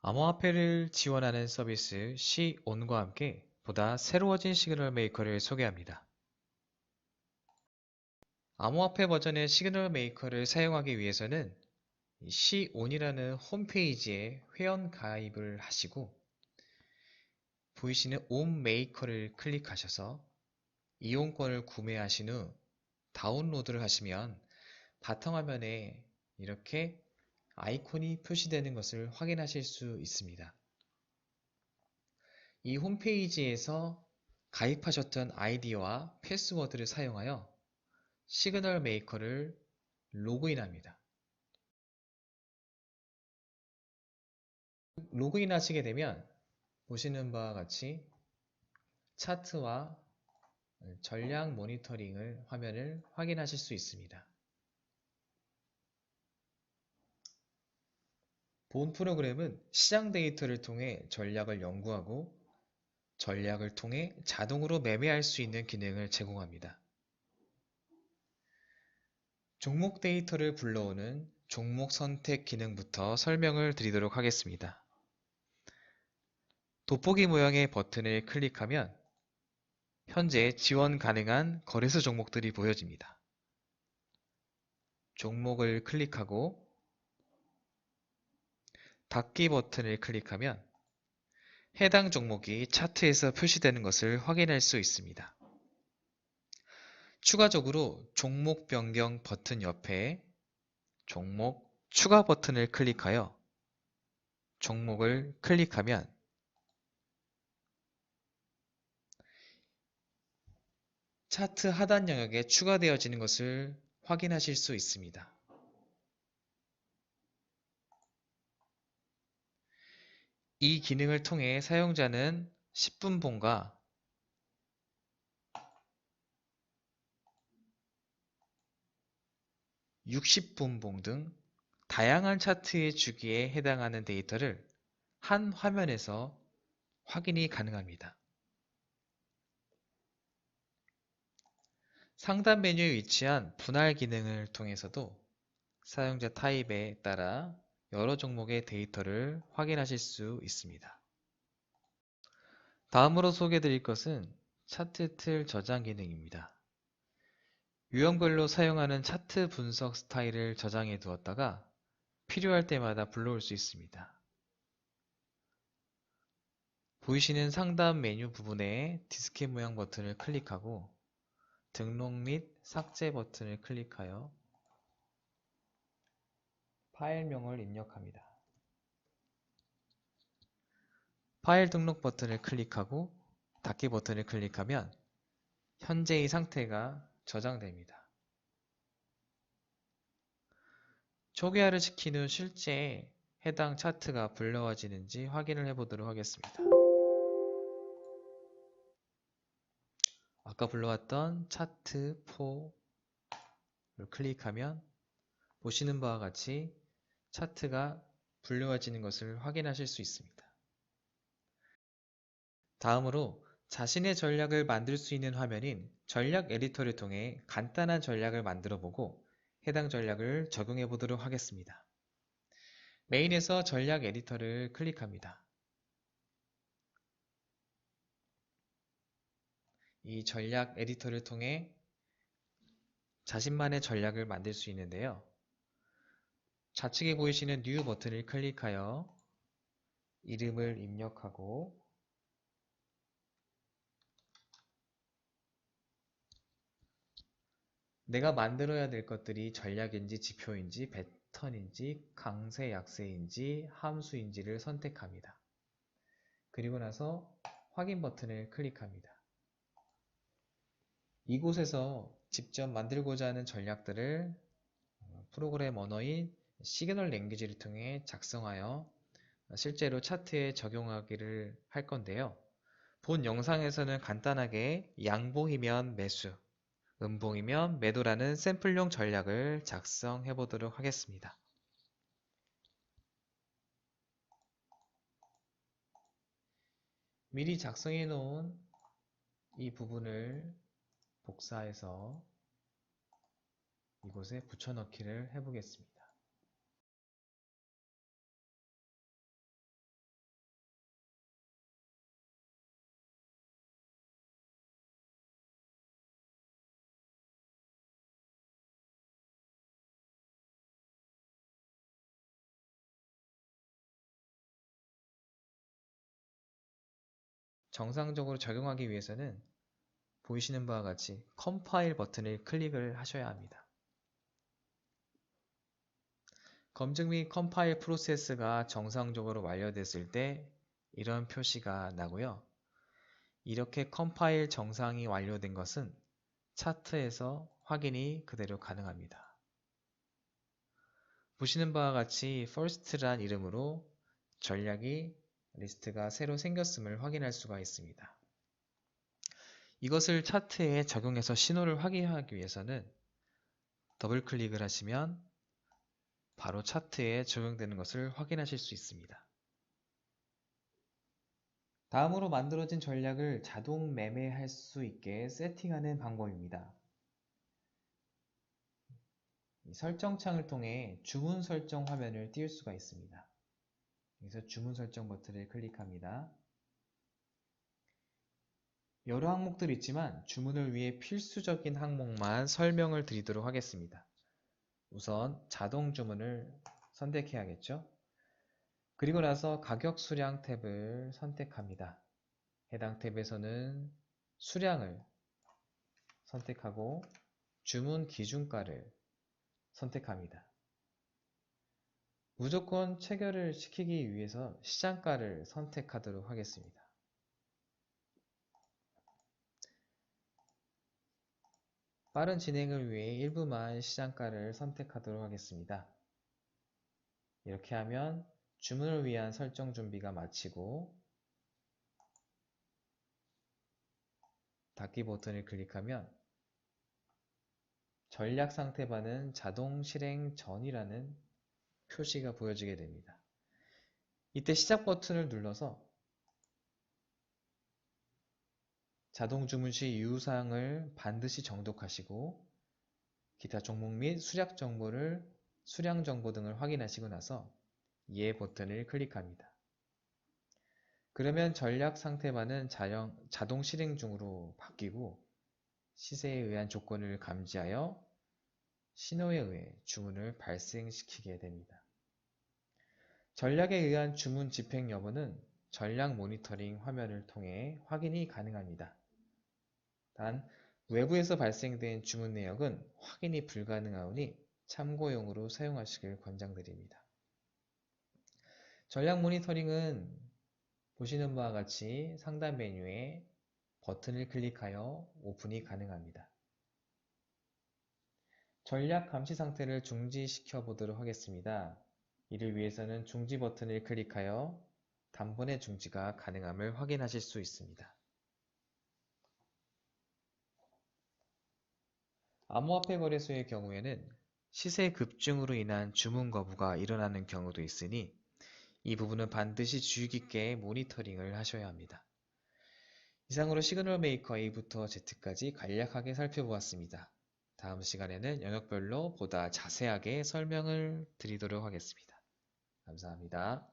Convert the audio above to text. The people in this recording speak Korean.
암호화폐를 지원하는 서비스 C-ON과 함께 보다 새로워진 시그널 메이커를 소개합니다. 암호화폐 버전의 시그널 메이커를 사용하기 위해서는 C-ON이라는 홈페이지에 회원 가입을 하시고 보이시는 온 메이커를 클릭하셔서 이용권을 구매하신 후 다운로드를 하시면 바탕화면에 이렇게 아이콘이 표시되는 것을 확인하실 수 있습니다. 이 홈페이지에서 가입하셨던 아이디와 패스워드를 사용하여 시그널 메이커를 로그인합니다. 로그인 하시게 되면 보시는 바와 같이 차트와 전략 모니터링을 화면을 확인하실 수 있습니다. 본 프로그램은 시장 데이터를 통해 전략을 연구하고 전략을 통해 자동으로 매매할 수 있는 기능을 제공합니다. 종목 데이터를 불러오는 종목 선택 기능부터 설명을 드리도록 하겠습니다. 돋보기 모양의 버튼을 클릭하면 현재 지원 가능한 거래소 종목들이 보여집니다. 종목을 클릭하고 닫기 버튼을 클릭하면 해당 종목이 차트에서 표시되는 것을 확인할 수 있습니다. 추가적으로 종목 변경 버튼 옆에 종목 추가 버튼을 클릭하여 종목을 클릭하면 차트 하단 영역에 추가되어지는 것을 확인하실 수 있습니다. 이 기능을 통해 사용자는 10분봉과 60분봉 등 다양한 차트의 주기에 해당하는 데이터를 한 화면에서 확인이 가능합니다. 상단 메뉴에 위치한 분할 기능을 통해서도 사용자 타입에 따라 여러 종목의 데이터를 확인하실 수 있습니다. 다음으로 소개드릴 것은 차트 틀 저장 기능입니다. 유형별로 사용하는 차트 분석 스타일을 저장해 두었다가 필요할 때마다 불러올 수 있습니다. 보이시는 상단 메뉴 부분에 디스켓 모양 버튼을 클릭하고 등록 및 삭제 버튼을 클릭하여 파일명을 입력합니다. 파일 등록 버튼을 클릭하고 닫기 버튼을 클릭하면 현재의 상태가 저장됩니다. 초기화를 시킨 후 실제 해당 차트가 불러와지는지 확인을 해보도록 하겠습니다. 아까 불러왔던 차트 4를 클릭하면 보시는 바와 같이 차트가 불려와지는 것을 확인하실 수 있습니다. 다음으로 자신의 전략을 만들 수 있는 화면인 전략 에디터를 통해 간단한 전략을 만들어 보고 해당 전략을 적용해 보도록 하겠습니다. 메인에서 전략 에디터를 클릭합니다. 이 전략 에디터를 통해 자신만의 전략을 만들 수 있는데요. 좌측에 보이시는 뉴 버튼을 클릭하여 이름을 입력하고 내가 만들어야 될 것들이 전략인지 지표인지 패턴인지 강세 약세인지 함수인지를 선택합니다. 그리고 나서 확인 버튼을 클릭합니다. 이곳에서 직접 만들고자 하는 전략들을 프로그램 언어인 시그널 랭귀지를 통해 작성하여 실제로 차트에 적용하기를 할 건데요. 본 영상에서는 간단하게 양봉이면 매수, 음봉이면 매도라는 샘플용 전략을 작성해 보도록 하겠습니다. 미리 작성해 놓은 이 부분을 복사해서 이곳에 붙여넣기를 해보겠습니다. 정상적으로 적용하기 위해서는 보이시는 바와 같이 컴파일 버튼을 클릭을 하셔야 합니다. 검증 및 컴파일 프로세스가 정상적으로 완료됐을 때 이런 표시가 나고요. 이렇게 컴파일 정상이 완료된 것은 차트에서 확인이 그대로 가능합니다. 보시는 바와 같이 first란 이름으로 전략이 리스트가 새로 생겼음을 확인할 수가 있습니다. 이것을 차트에 적용해서 신호를 확인하기 위해서는 더블 클릭을 하시면 바로 차트에 적용되는 것을 확인하실 수 있습니다. 다음으로 만들어진 전략을 자동 매매할 수 있게 세팅하는 방법입니다. 설정창을 통해 주문 설정 화면을 띄울 수가 있습니다. 여기서 주문 설정 버튼을 클릭합니다. 여러 항목들이 있지만 주문을 위해 필수적인 항목만 설명을 드리도록 하겠습니다. 우선 자동 주문을 선택해야겠죠? 그리고 나서 가격 수량 탭을 선택합니다. 해당 탭에서는 수량을 선택하고 주문 기준가를 선택합니다. 무조건 체결을 시키기 위해서 시장가를 선택하도록 하겠습니다. 빠른 진행을 위해 일부만 시장가를 선택하도록 하겠습니다. 이렇게 하면 주문을 위한 설정 준비가 마치고 닫기 버튼을 클릭하면 전략 상태반은 자동 실행 전이라는 표시가 보여지게 됩니다. 이때 시작 버튼을 눌러서 자동 주문 시 유효사항을 반드시 정독하시고 기타 종목 및 수량 정보를 수량 정보 등을 확인하시고 나서 예 버튼을 클릭합니다. 그러면 전략 상태반은 자동 실행 중으로 바뀌고 시세에 의한 조건을 감지하여 신호에 의해 주문을 발생시키게 됩니다. 전략에 의한 주문 집행 여부는 전략 모니터링 화면을 통해 확인이 가능합니다. 단 외부에서 발생된 주문 내역은 확인이 불가능하오니 참고용으로 사용하시길 권장드립니다. 전략 모니터링은 보시는 바와 같이 상단 메뉴에 버튼을 클릭하여 오픈이 가능합니다. 전략 감시 상태를 중지시켜 보도록 하겠습니다. 이를 위해서는 중지 버튼을 클릭하여 단번에 중지가 가능함을 확인하실 수 있습니다. 암호화폐 거래소의 경우에는 시세 급증으로 인한 주문 거부가 일어나는 경우도 있으니 이 부분은 반드시 주의 깊게 모니터링을 하셔야 합니다. 이상으로 시그널 메이커 A부터 Z까지 간략하게 살펴보았습니다. 다음 시간에는 영역별로 보다 자세하게 설명을 드리도록 하겠습니다. 감사합니다.